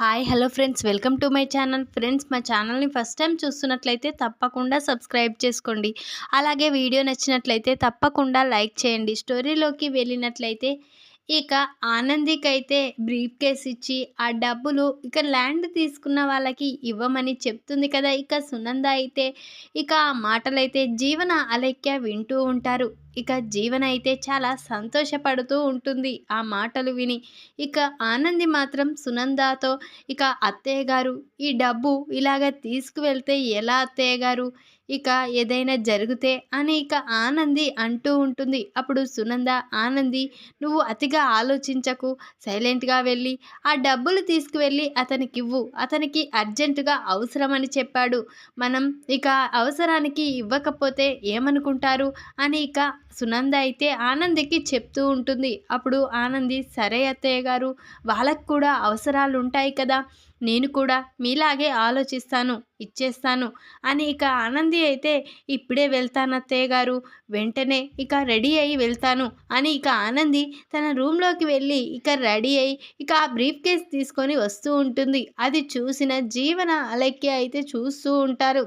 Hi hello friends. Welcome to my channel. Friends మా ఛానల్ని first time చూస్తున్నట్లయితే తప్పకుండా సబ్స్క్రైబ్ చేసుకోండి. అలాగే వీడియో నచ్చినట్లయితే తప్పకుండా లైక్ చేయండి. స్టోరీలోకి వెళ్ళినట్లయితే ఇక ఆనందికైతే బ్రీఫ్ కేస్ ఇచ్చి ఆ డబ్బులు ఇక ల్యాండ్ తీసుకున్న వాళ్ళకి ఇవ్వమని చెప్తుంది కదా. ఇక సునంద అయితే ఇక ఆ మాటలైతే జీవన అలెక్య వింటూ ఉంటారు. ఇక జీవన అయితే చాలా సంతోషపడుతూ ఉంటుంది ఆ మాటలు విని. ఇక ఆనంది మాత్రం సునందాతో ఇక అత్తయ్య గారు ఈ డబ్బు ఇలాగ తీసుకువెళ్తే ఎలా అత్తయ్య గారు? ఇక ఏదైనా జరిగితే అని ఇక ఆనంది అంటూ ఉంటుంది. అప్పుడు సునంద ఆనంది నువ్వు అతిగా ఆలోచించకు. సైలెంట్గా వెళ్ళి ఆ డబ్బులు తీసుకువెళ్ళి అతనికి ఇవ్వు అతనికి అర్జెంటుగా అవసరమని చెప్పాడు. మనం ఇక అవసరానికి ఇవ్వకపోతే ఏమనుకుంటారు? అని ఇక సునంద అయితే ఆనందికి చెప్తూ ఉంటుంది. అప్పుడు ఆనంది సరే అత్తయ్య గారు వాళ్ళకు కూడా అవసరాలు ఉంటాయి కదా నేను కూడా మీలాగే ఆలోచిస్తాను ఇచ్చేస్తాను అని ఇక ఆనంది అయితే ఇప్పుడే వెళ్తాను అత్తయ్య గారు వెంటనే ఇక రెడీ అయ్యి వెళ్తాను అని ఇక ఆనంది తన రూమ్లోకి వెళ్ళి ఇక రెడీ అయ్యి ఇక ఆ బ్రీఫ్ కేస్ తీసుకొని వస్తూ ఉంటుంది. అది చూసిన జీవన అలెక్కి అయితే చూస్తూ ఉంటారు.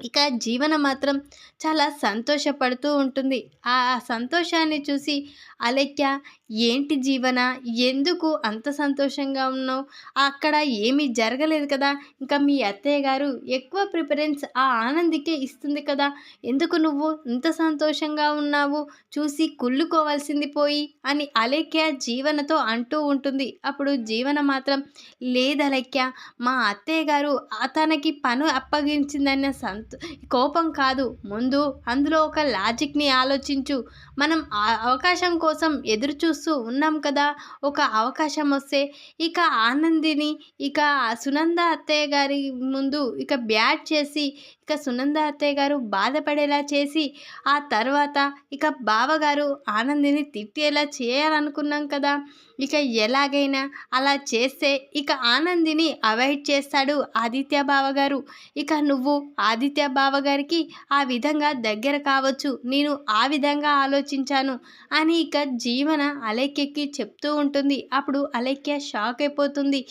ఇక జీవన మాత్రం చాలా సంతోషపడుతూ ఉంటుంది. ఆ సంతోషాన్ని చూసి అలెక్య ఏంటి జీవన? ఎందుకు అంత సంతోషంగా ఉన్నావు? అక్కడ ఏమీ జరగలేదు కదా? ఇంకా మీ అత్తయ్య గారు ఎక్కువ ప్రిఫరెన్స్ ఆ ఆనందికే ఇస్తుంది కదా? ఎందుకు నువ్వు ఇంత సంతోషంగా ఉన్నావు? చూసి కుళ్ళుకోవాల్సింది పోయి అని అలెక్య జీవనతో అంటూ ఉంటుంది. అప్పుడు జీవన మాత్రం లేదలేఖ్య మా అత్తయ్య గారు తనకి పను అప్పగించిందన్న సంత కోపం కాదు. ముందు అందులో ఒక లాజిక్ని ఆలోచించు. మనం అవకాశం కోసం ఎదురు చూస్తూ ఉన్నాం కదా! ఒక అవకాశం వస్తే ఇక ఆనందిని ఇక సునంద అత్తయ్య గారి ముందు ఇక బ్యాట్ చేసి ఇక సునంద అత్తయ్య గారు బాధపడేలా చేసి ఆ తర్వాత ఇక బావగారు ఆనందిని తిట్టేలా చేయాలనుకున్నాం కదా. ఇక ఎలాగైనా అలా చేస్తే ఇక ఆనందిని అవాయిడ్ చేస్తాడు ఆదిత్య బావగారు. ఇక నువ్వు ఆదిత్య బావగారికి ఆ విధంగా దగ్గర కావచ్చు నేను ఆ విధంగా ఆలోచించాను అని ఇక జీవన అలెక్యకి చెప్తూ ఉంటుంది. అప్పుడు అలెక్య షాక్ అయిపోతుంది.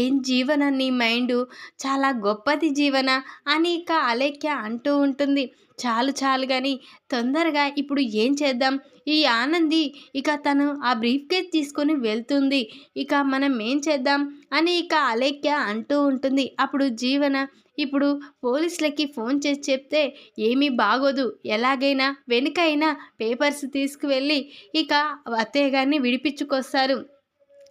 ఏం జీవన నీ మైండ్? చాలా గొప్పది జీవన అని ఇక అలెక్య అంటూ ఉంటుంది. చాలు చాలు కానీ తొందరగా ఇప్పుడు ఏం చేద్దాం? ఈ ఆనంది ఇక తను ఆ బ్రీఫ్ కేస్ తీసుకొని వెళ్తుంది. ఇక మనం ఏం చేద్దాం? అని ఇక అలేఖ్య అంటూ ఉంటుంది. అప్పుడు జీవన ఇప్పుడు పోలీసులకి ఫోన్ చేసి చెప్తే ఏమీ బాగోదు. ఎలాగైనా వెనుకైనా పేపర్స్ తీసుకువెళ్ళి ఇక అత్తయ్య గారిని విడిపించుకొస్తారు.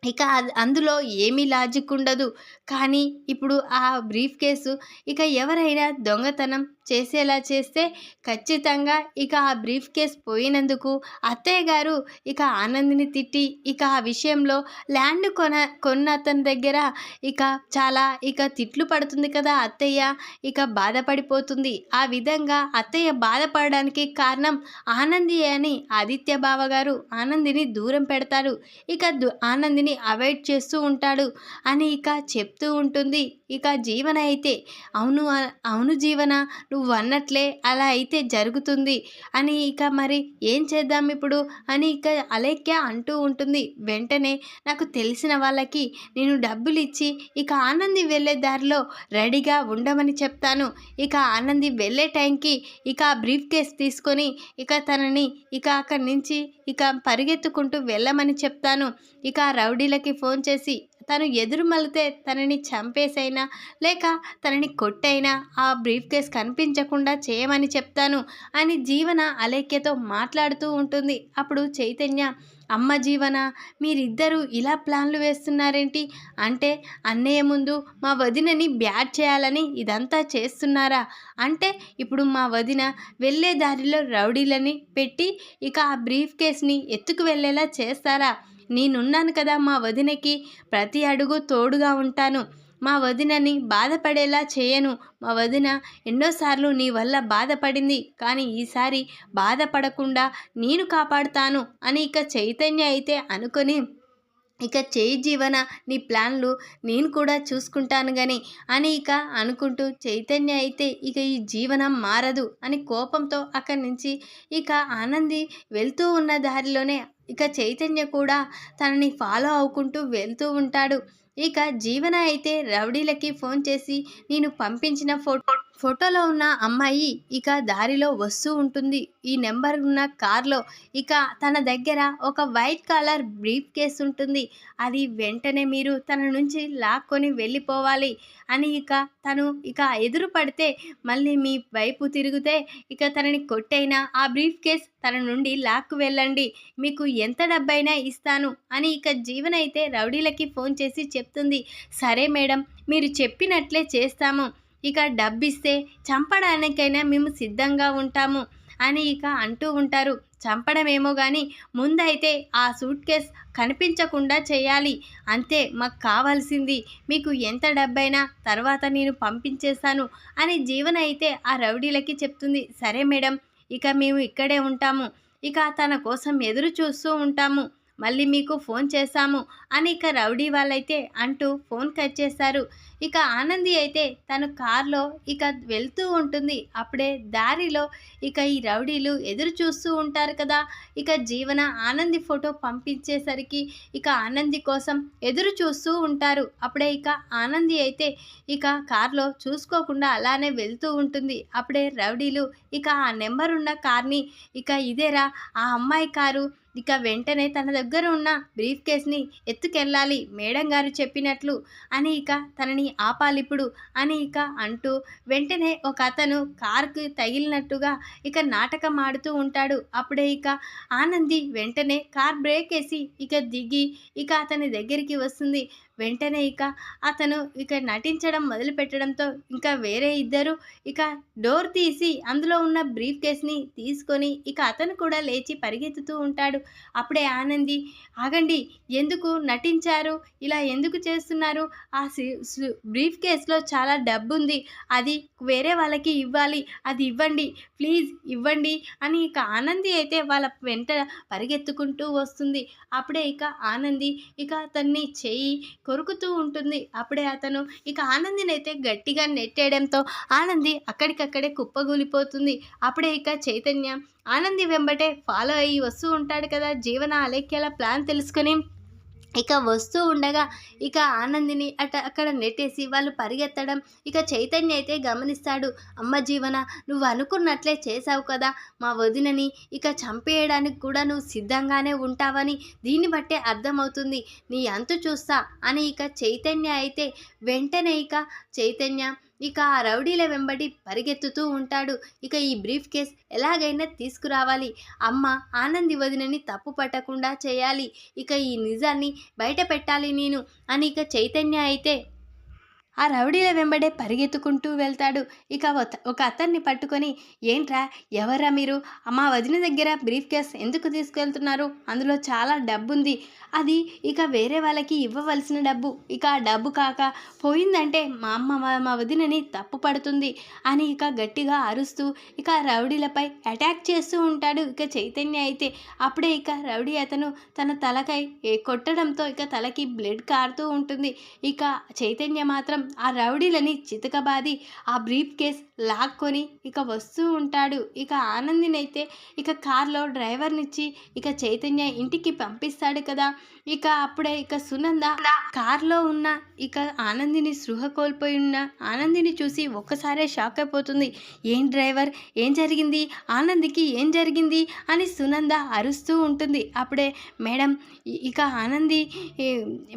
ఇక అందులో ఏమీ లాజిక్ ఉండదు. కానీ ఇప్పుడు ఆ బ్రీఫ్ కేసు ఇక ఎవరైనా దొంగతనం చేసేలా చేస్తే ఖచ్చితంగా ఇక ఆ బ్రీఫ్ కేస్ పోయినందుకు అత్తయ్య గారు ఇక ఆనందిని తిట్టి ఇక ఆ విషయంలో ల్యాండ్ కొన కొన్న అతని దగ్గర ఇక చాలా ఇక తిట్లు పడుతుంది కదా అత్తయ్య. ఇక బాధపడిపోతుంది. ఆ విధంగా అత్తయ్య బాధపడడానికి కారణం ఆనంది అని ఆదిత్య బావ గారు ఆనందిని దూరం పెడతారు. ఇక ఆనందిని అవాయిడ్ చేస్తూ ఉంటాడు అని ఇక చెప్తూ ఉంటుంది. ఇక జీవన అయితే అవును అవును జీవన నువ్వు అన్నట్లే అలా అయితే జరుగుతుంది. అని ఇక మరి ఏం చేద్దాం ఇప్పుడు? అని ఇక అలేఖ్య అంటూ ఉంటుంది. వెంటనే నాకు తెలిసిన వాళ్ళకి నేను డబ్బులు ఇచ్చి ఇక ఆనంది వెళ్ళే దారిలో రెడీగా ఉండమని చెప్తాను. ఇక ఆనంది వెళ్ళే టైంకి ఇక ఆ బ్రీఫ్ కేస్ తీసుకొని ఇక తనని ఇక అక్కడి నుంచి ఇక పరిగెత్తుకుంటూ వెళ్ళమని చెప్తాను. ఇక రౌడీలకి ఫోన్ చేసి తను ఎదురు మలితే తనని చంపేసైనా లేక తనని కొట్టైనా ఆ బ్రీఫ్ కేస్ కనిపించకుండా చేయమని చెప్తాను అని జీవన అలేఖ్యతో మాట్లాడుతూ ఉంటుంది. అప్పుడు చైతన్య అమ్మ జీవన మీరిద్దరూ ఇలా ప్లాన్లు వేస్తున్నారేంటి? అంటే అన్నయ్య ముందు మా వదినని బ్యాట్ చేయాలని ఇదంతా చేస్తున్నారా? అంటే ఇప్పుడు మా వదిన వెళ్ళే దారిలో రౌడీలని పెట్టి ఇక ఆ బ్రీఫ్ కేస్ని ఎత్తుకు వెళ్ళేలా చేస్తారా? నేనున్నాను కదా మా వదినకి. ప్రతి అడుగు తోడుగా ఉంటాను. మా వదినని బాధపడేలా చేయను. మా వదిన ఎన్నోసార్లు నీ వల్ల బాధపడింది. కానీ ఈసారి బాధపడకుండా నేను కాపాడుతాను అని ఇక చైతన్య అయితే అనుకొని ఇక చేయి జీవన నీ ప్లాన్లు నేను కూడా చూసుకుంటాను కానీ అని ఇక అనుకుంటూ చైతన్య అయితే ఇక ఈ జీవనం మారదు అని కోపంతో అక్కడి నుంచి ఇక ఆనంది వెళ్తూ ఉన్న దారిలోనే ఇక చైతన్య కూడా తనని ఫాలో అవుకుంటూ వెళ్తూ ఉంటాడు. ఇక జీవన అయితే రౌడీలకి ఫోన్ చేసి నేను పంపించిన ఫోటో ఫోటోలో ఉన్న అమ్మాయి ఇక దారిలో వస్తూ ఉంటుంది. ఈ నెంబర్ ఉన్న కార్లో ఇక తన దగ్గర ఒక వైట్ కలర్ బ్రీఫ్ కేస్ ఉంటుంది. అది వెంటనే మీరు తన నుంచి లాక్కొని వెళ్ళిపోవాలి అని ఇక తను ఇక ఎదురు పడితే మళ్ళీ మీ వైపు తిరిగితే ఇక తనని కొట్టైనా ఆ బ్రీఫ్ కేస్ తన నుండి లాక్కు వెళ్ళండి. మీకు ఎంత డబ్బైనా ఇస్తాను అని ఇక జీవన అయితే రౌడీలకి ఫోన్ చేసి చెప్తుంది. సరే మేడం మీరు చెప్పినట్లే చేస్తాము. ఇక డబ్బిస్తే చంపడానికైనా మేము సిద్ధంగా ఉంటాము అని ఇక అంటూ ఉంటారు. చంపడమేమో కానీ ముందైతే ఆ సూట్ కేస్ కనిపించకుండా చేయాలి. అంతే మాకు కావాల్సింది. మీకు ఎంత డబ్బైనా తర్వాత నేను పంపించేస్తాను అని జీవన అయితే ఆ రౌడీలకి చెప్తుంది. సరే మేడం ఇక మేము ఇక్కడే ఉంటాము. ఇక తన కోసం ఎదురు చూస్తూ ఉంటాము. మళ్ళీ మీకు ఫోన్ చేశాము అని ఇక రౌడీ వాళ్ళైతే అంటూ ఫోన్ కట్ చేశారు. ఇక ఆనంది అయితే తను కార్లో ఇక వెళ్తూ ఉంటుంది. అప్పుడే దారిలో ఇక ఈ రౌడీలు ఎదురు చూస్తూ ఉంటారు కదా. ఇక జీవన ఆనంది ఫోటో పంపించేసరికి ఇక ఆనంది కోసం ఎదురు చూస్తూ ఉంటారు. అప్పుడే ఇక ఆనంది అయితే ఇక కార్లో చూసుకోకుండా అలానే వెళ్తూ ఉంటుంది. అప్పుడే రౌడీలు ఇక ఆ నెంబర్ ఉన్న కార్ని ఇక ఇదేరా ఆ అమ్మాయి కారు ఇక వెంటనే తన దగ్గర ఉన్న బ్రీఫ్ కేస్ని ఎత్తుకెళ్ళాలి మేడం గారు చెప్పినట్లు. అని ఇక తనని ఆపాలిప్పుడు అని ఇక అంటూ వెంటనే ఒక అతను కార్కి తగిలినట్టుగా ఇక నాటకం ఆడుతూ ఉంటాడు. అప్పుడే ఇక ఆనంది వెంటనే కార్ బ్రేక్ వేసి ఇక దిగి ఇక అతని దగ్గరికి వస్తుంది. వెంటనే ఇక అతను ఇక నటించడం మొదలుపెట్టడంతో ఇంకా వేరే ఇద్దరు ఇక డోర్ తీసి అందులో ఉన్న బ్రీఫ్ కేస్ని తీసుకొని ఇక అతను కూడా లేచి పరిగెత్తుతూ ఉంటాడు. అప్పుడే ఆనంది ఆగండి ఎందుకు నటించారు? ఇలా ఎందుకు చేస్తున్నారు? ఆ బ్రీఫ్ కేస్లో చాలా డబ్బు ఉంది అది వేరే వాళ్ళకి ఇవ్వాలి. అది ఇవ్వండి. ప్లీజ్ ఇవ్వండి. అని ఇక ఆనంది అయితే వాళ్ళ వెంట పరిగెత్తుకుంటూ వస్తుంది. అప్పుడే ఇక ఆనంది ఇక అతన్ని చెయ్యి కొరుకుతూ ఉంటుంది. అప్పుడే అతను ఇక ఆనందినైతే గట్టిగా నెట్టేయడంతో ఆనంది అక్కడికక్కడే కుప్పగూలిపోతుంది. అప్పుడే ఇక చైతన్య ఆనంది వెంబటే ఫాలో అయ్యి వస్తూ ఉంటాడు కదా. జీవన అలేఖ్యాల ప్లాన్ తెలుసుకొని ఇక వస్తూ ఉండగా ఇక ఆనందిని అట అక్కడ నెట్టేసి వాళ్ళు పరిగెత్తడం ఇక చైతన్య అయితే గమనిస్తాడు అమ్మ జీవన నువ్వు అనుకున్నట్లే చేసావు కదా మా వదినని ఇక చంపేయడానికి కూడా నువ్వు సిద్ధంగానే ఉంటావని దీన్ని బట్టే అర్థమవుతుంది నీ అంతు చూస్తా అని ఇక చైతన్య అయితే వెంటనే ఇక చైతన్య ఇక ఆ రౌడీల వెంబడి పరిగెత్తుతూ ఉంటాడు. ఇక ఈ బ్రీఫ్ కేస్ ఎలాగైనా తీసుకురావాలి. అమ్మ ఆనంది వదినని తప్పు పట్టకుండా చేయాలి. ఇక ఈ నిజాన్ని బయట పెట్టాలి నేను అని ఇక చైతన్య అయితే ఆ రౌడీల వెంబడే పరిగెత్తుకుంటూ వెళ్తాడు. ఇక ఒక అతన్ని పట్టుకొని ఏంట్రా ఎవరా మీరు? మా వదిన దగ్గర బ్రీఫ్ కేస్ ఎందుకు తీసుకెళ్తున్నారు? అందులో చాలా డబ్బు ఉంది అది ఇక వేరే వాళ్ళకి ఇవ్వవలసిన డబ్బు. ఇక ఆ డబ్బు కాక పోయిందంటే మా అమ్మ మా వదినని తప్పు పడుతుంది అని ఇక గట్టిగా అరుస్తూ ఇక రౌడీలపై అటాక్ చేస్తూ ఉంటాడు ఇక చైతన్య అయితే. అప్పుడే ఇక రౌడీ అతను తన తలకై కొట్టడంతో ఇక తలకి బ్లడ్ కారుతూ ఉంటుంది. ఇక చైతన్య మాత్రం ఆ రౌడీలని చితకబాది ఆ బ్రీఫ్ కేస్ లాక్కొని ఇక వస్తూ ఉంటాడు. ఇక ఆనందినైతే ఇక కార్లో డ్రైవర్నిచ్చి ఇక చైతన్య ఇంటికి పంపిస్తాడు కదా. ఇక అప్పుడే ఇక సునంద కార్లో ఉన్న ఇక ఆనందిని సృహ కోల్పోయి ఉన్న ఆనందిని చూసి ఒక్కసారే షాక్ అయిపోతుంది. ఏం డ్రైవర్? ఏం జరిగింది? ఆనందికి ఏం జరిగింది? అని సునంద అరుస్తూ ఉంటుంది. అప్పుడే మేడం ఇక ఆనంది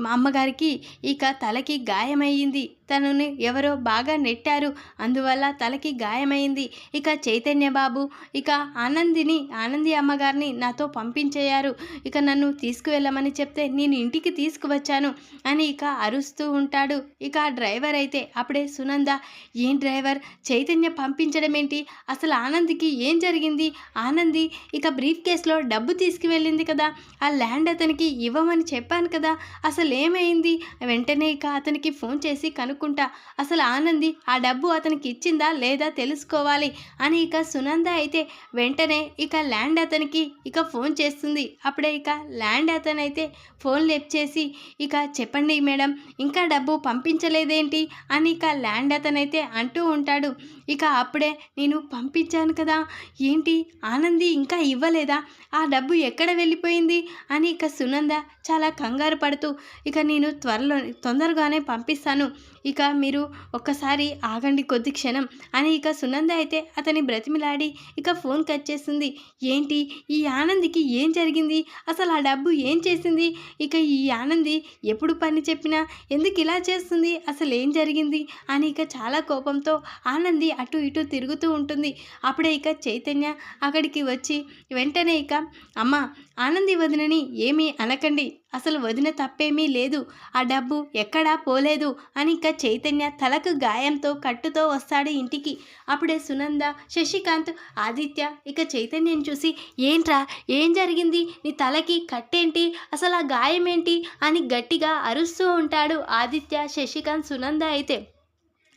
మా అమ్మగారికి ఇక తలకి గాయమయ్యింది. తనని ఎవరో బాగా నెట్టారు. అందువల్ల తలకి గాయమైంది. ఇక చైతన్య బాబు ఇక ఆనందిని ఆనంది అమ్మగారిని నాతో పంపించేయారు. ఇక నన్ను తీసుకువెళ్ళమని చెప్తే నేను ఇంటికి తీసుకువచ్చాను అని ఇక అరుస్తూ ఉంటాడు. ఇక ఆ డ్రైవర్ అయితే అప్పుడే సునంద ఏం డ్రైవర్? చైతన్య పంపించడం ఏంటి అసలు ఆనందికి ఏం జరిగింది? ఆనంది ఇక బ్రీఫ్ కేసులో డబ్బు తీసుకువెళ్ళింది కదా. ఆ ల్యాండ్ అతనికి ఇవ్వమని చెప్పాను కదా. అసలు ఏమైంది వెంటనే ఇక అతనికి ఫోన్ చేసి కనుక్కు అనుకుంటా. అసలు ఆనంది ఆ డబ్బు అతనికి ఇచ్చిందా లేదా తెలుసుకోవాలి? అని ఇక సునంద అయితే వెంటనే ఇక ల్యాండ్ అతనికి ఇక ఫోన్ చేస్తుంది. అప్పుడే ఇక ల్యాండ్ అతనైతే ఫోన్ లిఫ్ట్ చేసి ఇక చెప్పండి మేడం ఇంకా డబ్బు పంపించలేదేంటి? అని ఇక ల్యాండ్ అతనైతే అంటూ ఉంటాడు. ఇక అప్పుడే నేను పంపించాను కదా. ఏంటి? ఆనంది ఇంకా ఇవ్వలేదా? ఆ డబ్బు ఎక్కడ వెళ్ళిపోయింది? అని ఇక సునంద చాలా కంగారు పడుతూ ఇక నేను త్వరలో తొందరగానే పంపిస్తాను. ఇక మీరు ఒక్కసారి ఆగండి కొద్ది క్షణం అని ఇక సునంద అయితే అతని బ్రతిమిలాడి ఇక ఫోన్ కట్ చేస్తుంది. ఏంటి? ఈ ఆనందికి ఏం జరిగింది? అసలు ఆ డబ్బు ఏం చేసింది? ఇక ఈ ఆనంది ఎప్పుడు పని చెప్పినా ఎందుకు ఇలా చేస్తుంది? అసలు ఏం జరిగింది? అని ఇక చాలా కోపంతో ఆనంది అటు ఇటు తిరుగుతూ ఉంటుంది. అప్పుడే ఇక చైతన్య అక్కడికి వచ్చి వెంటనే ఇక అమ్మ ఆనంది వదినని ఏమీ అనకండి. అసలు వదిన తప్పేమీ లేదు. ఆ డబ్బు ఎక్కడా పోలేదు అని ఇక చైతన్య తలకు గాయంతో కట్టుతో వస్తాడు ఇంటికి. అప్పుడే సునంద శశికాంత్ ఆదిత్య ఇక చైతన్యని చూసి ఏంట్రా? ఏం జరిగింది? నీ తలకి కట్టేంటి? అసలు ఆ గాయం ఏంటి అని గట్టిగా అరుస్తూ ఉంటాడు ఆదిత్య శశికాంత్ సునంద అయితే.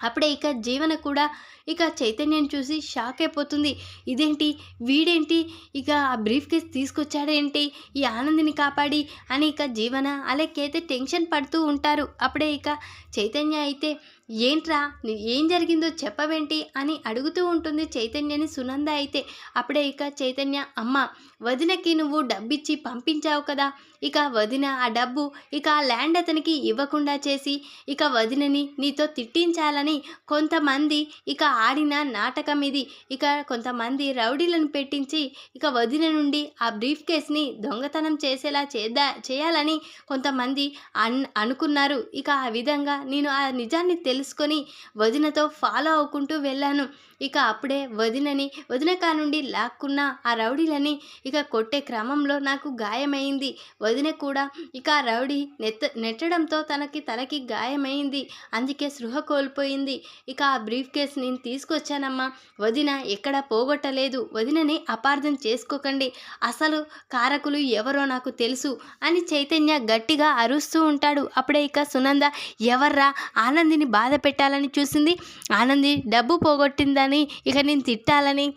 అప్పుడే ఇక జీవన కూడా ఇక చైతన్యం చూసి షాక్ అయిపోతుంది. ఇదేంటి? వీడేంటి? ఇక ఆ బ్రీఫ్ కేస్ తీసుకొచ్చాడేంటి? ఈ ఆనందిని కాపాడి అని ఇక జీవన అలాగైతే టెన్షన్ పడుతూ ఉంటారు. అప్పుడే ఇక చైతన్య అయితే ఏంట్రా? ఏం జరిగిందో చెప్పవేంటి? అని అడుగుతూ ఉంటుంది చైతన్యని సునంద అయితే. అప్పుడే ఇక చైతన్య అమ్మ వదినకి నువ్వు డబ్బిచ్చి పంపించావు కదా. ఇక వదిన ఆ డబ్బు ఇక ఆ ల్యాండ్ అతనికి ఇవ్వకుండా చేసి ఇక వదినని నీతో తిట్టించాలని కొంతమంది ఇక ఆడిన నాటకం ఇది ఇక కొంతమంది రౌడీలను పెట్టించి ఇక వదిన నుండి ఆ బ్రీఫ్ కేస్ని దొంగతనం చేసేలా చేద్దా చేయాలని కొంతమంది అన్ అనుకున్నారు. ఇక ఆ విధంగా నేను ఆ నిజాన్ని తెలుసుకొని వదినతో ఫాలో అవుకుంటూ వెళ్ళాను. ఇక అప్పుడే వదినని వదినకా నుండి లాక్కున్న ఆ రౌడీలని ఇక కొట్టే క్రమంలో నాకు గాయమైంది. వదిన కూడా ఇక ఆ రౌడీ నెత్త నెట్టడంతో తనకి తలకి గాయమైంది. అందుకే సృహ కోల్పోయింది. ఇక ఆ బ్రీఫ్ కేస్ నేను తీసుకొచ్చానమ్మా. వదిన ఎక్కడ పోగొట్టలేదు. వదినని అపార్థం చేసుకోకండి. అసలు కారకులు ఎవరో నాకు తెలుసు అని చైతన్య గట్టిగా అరుస్తూ ఉంటాడు. అప్పుడే ఇక సునంద ఎవర్రా? ఆనందిని బాధ పెట్టాలని చూసింది. ఆనంది డబ్బు పోగొట్టిందని ఇక నేను తిట్టాలని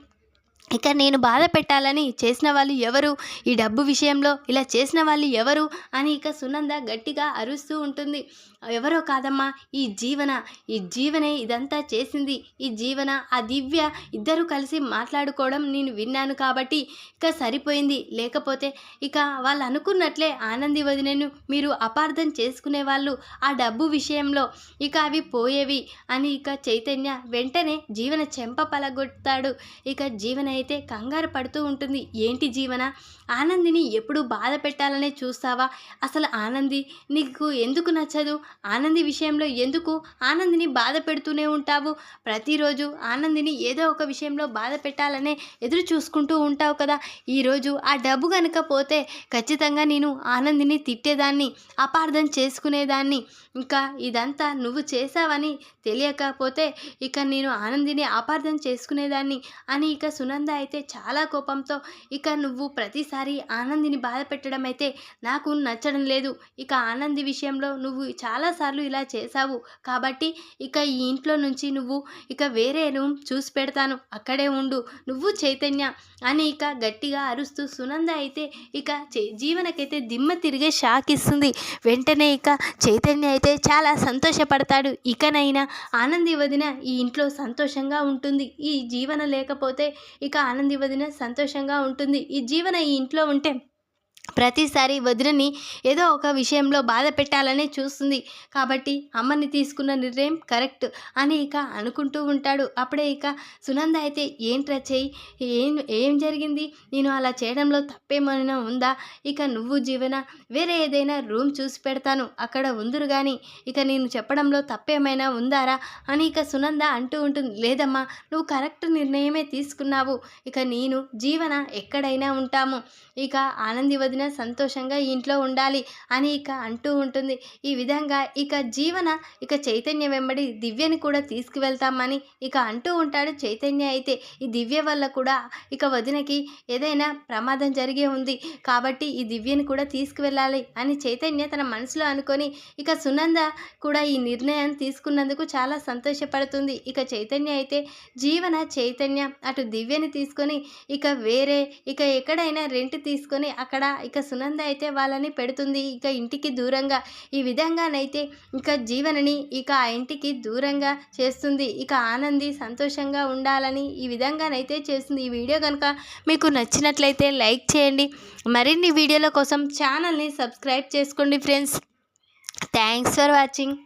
ఇక నేను బాధ పెట్టాలని చేసిన వాళ్ళు ఎవరు? ఈ డబ్బు విషయంలో ఇలా చేసిన వాళ్ళు ఎవరు? అని ఇక సునంద గట్టిగా అరుస్తూ ఉంటుంది. ఎవరో కాదమ్మా ఈ జీవన ఈ జీవనే ఇదంతా చేసింది. ఈ జీవన ఆ దివ్య ఇద్దరు కలిసి మాట్లాడుకోవడం నేను విన్నాను కాబట్టి ఇక సరిపోయింది. లేకపోతే ఇక వాళ్ళు అనుకున్నట్లే ఆనంది వదినను మీరు అపార్థం చేసుకునే వాళ్ళు. ఆ డబ్బు విషయంలో ఇక అవి పోయేవి అని ఇక చైతన్య వెంటనే జీవన చెంప పలగొడతాడు ఇక జీవన అయితే కంగారు పడుతూ ఉంటుంది. ఏంటి జీవన? ఆనందిని ఎప్పుడు బాధ పెట్టాలనే చూస్తావా? అసలు ఆనంది నీకు ఎందుకు నచ్చదు? ఆనంది విషయంలో ఎందుకు ఆనందిని బాధ పెడుతూనే ఉంటావు? ప్రతిరోజు ఆనందిని ఏదో ఒక విషయంలో బాధ పెట్టాలనే ఎదురు చూసుకుంటూ ఉంటావు కదా? ఈరోజు ఆ డబ్బు కనుక పోతే ఖచ్చితంగా నేను ఆనందిని తిట్టేదాన్ని అపార్థం చేసుకునేదాన్ని. ఇంకా ఇదంతా నువ్వు చేసావని తెలియకపోతే ఇక నేను ఆనందిని అపార్థం చేసుకునేదాన్ని అని ఇక సునంద అయితే చాలా కోపంతో ఇక నువ్వు ప్రతిసారి ఆనందిని బాధ పెట్టడం అయితే నాకు నచ్చడం లేదు. ఇక ఆనంది విషయంలో నువ్వు చాలాసార్లు ఇలా చేశావు కాబట్టి ఇక ఈ ఇంట్లో నుంచి నువ్వు ఇక వేరే రూమ్ చూసి పెడతాను. అక్కడే ఉండు. నువ్వు చైతన్య అని ఇక గట్టిగా అరుస్తూ సునంద అయితే ఇక జీవనకైతే దిమ్మ తిరిగే షాక్ ఇస్తుంది. వెంటనే ఇక చైతన్య అయితే చాలా సంతోషపడతాడు. ఇకనైనా ఆనంది వదిన ఈ ఇంట్లో సంతోషంగా ఉంటుంది. ఈ జీవన లేకపోతే ఇక ఆనంది వదిన సంతోషంగా ఉంటుంది. ఈ జీవన ఈ ఇంట్లో ఉంటే ప్రతిసారి వదినని ఏదో ఒక విషయంలో బాధ పెట్టాలనే చూస్తుంది. కాబట్టి అమ్మని తీసుకున్న నిర్ణయం కరెక్ట్ అని ఇక అనుకుంటూ ఉంటాడు. అప్పుడే ఇక సునంద అయితే ఏంట్రా చెయ్యి? ఏం ఏం జరిగింది? నేను అలా చేయడంలో తప్పేమైనా ఉందా? ఇక నువ్వు జీవన వేరే ఏదైనా రూమ్ చూసి పెడతాను. అక్కడ ఉందురు కానీ ఇక నేను చెప్పడంలో తప్పేమైనా ఉందారా? అని ఇక సునంద అంటూ ఉంటుంది. లేదమ్మా నువ్వు కరెక్ట్ నిర్ణయమే తీసుకున్నావు. ఇక నేను జీవన ఎక్కడైనా ఉంటాము. ఇక ఆనంది వదిన వదిన సంతోషంగా ఇంట్లో ఉండాలి అని ఇక అంటూ ఉంటుంది. ఈ విధంగా ఇక జీవన ఇక చైతన్య వెంబడి దివ్యని కూడా తీసుకువెళ్తామని ఇక అంటూ ఉంటాడు చైతన్య అయితే. ఈ దివ్య వల్ల కూడా ఇక వదినకి ఏదైనా ప్రమాదం జరిగే ఉంది కాబట్టి ఈ దివ్యని కూడా తీసుకువెళ్ళాలి అని చైతన్య తన మనసులో అనుకొని ఇక సునంద కూడా ఈ నిర్ణయం తీసుకున్నందుకు చాలా సంతోషపడుతుంది. ఇక చైతన్య అయితే జీవన చైతన్య అటు దివ్యని తీసుకొని ఇక వేరే ఇక ఎక్కడైనా రెంట్ తీసుకొని అక్కడ ఇక సునంద అయితే వాళ్ళని పెడుతుంది. ఇక ఇంటికి దూరంగా ఈ విధంగానైతే ఇక జీవనని ఇక ఆ ఇంటికి దూరంగా చేస్తుంది. ఇక ఆనంది సంతోషంగా ఉండాలని ఈ విధంగానైతే చేస్తుంది. ఈ వీడియో కనుక మీకు నచ్చినట్లయితే లైక్ చేయండి. మరిన్ని వీడియోల కోసం ఛానల్ని సబ్స్క్రైబ్ చేసుకోండి ఫ్రెండ్స్. Thanks for watching.